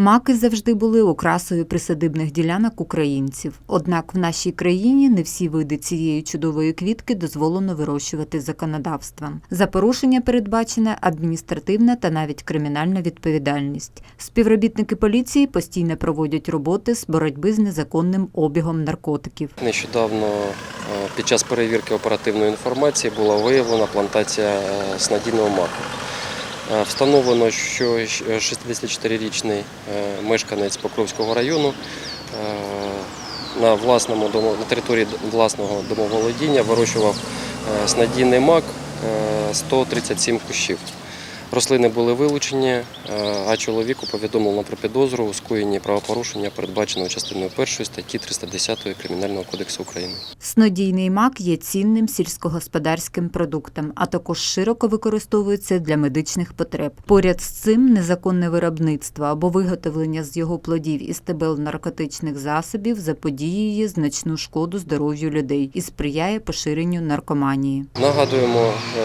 Маки завжди були окрасою присадибних ділянок українців. Однак в нашій країні не всі види цієї чудової квітки дозволено вирощувати законодавством. За порушення передбачена адміністративна та навіть кримінальна відповідальність. Співробітники поліції постійно проводять роботи з боротьби з незаконним обігом наркотиків. Нещодавно е, під час перевірки оперативної інформації була виявлена плантація е, снадійного маку. Е, Встановлено, що щ- 64-річний е, мешканець Покровського району е, на, власному на території власного домоволодіння вирощував е, снадійний мак е, 137 кущів. Рослини були вилучені, е, а чоловіку повідомлено про підозру у скоєнні правопорушення, передбаченого частиною 1 статті 310 Кримінального кодексу України. Снодійний мак є цінним сільськогосподарським продуктом, а також широко використовується для медичних потреб. Поряд з цим незаконне виробництво або виготовлення з його плодів і стебел наркотичних засобів заподіює значну шкоду здоров'ю людей і сприяє поширенню наркоманії. Нагадуємо е,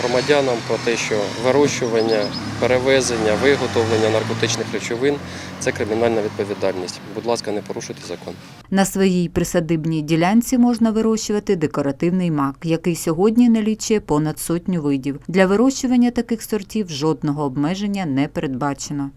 громадянам про те, що вирощування, перевезення, виготовлення наркотичних речовин це кримінальна відповідальність. Будь ласка, не порушуйте закон. На своїй присадибній ділянці можна вирощувати декоративний мак, який сьогодні налічує понад сотню видів. Для вирощування таких сортів жодного обмеження не передбачено.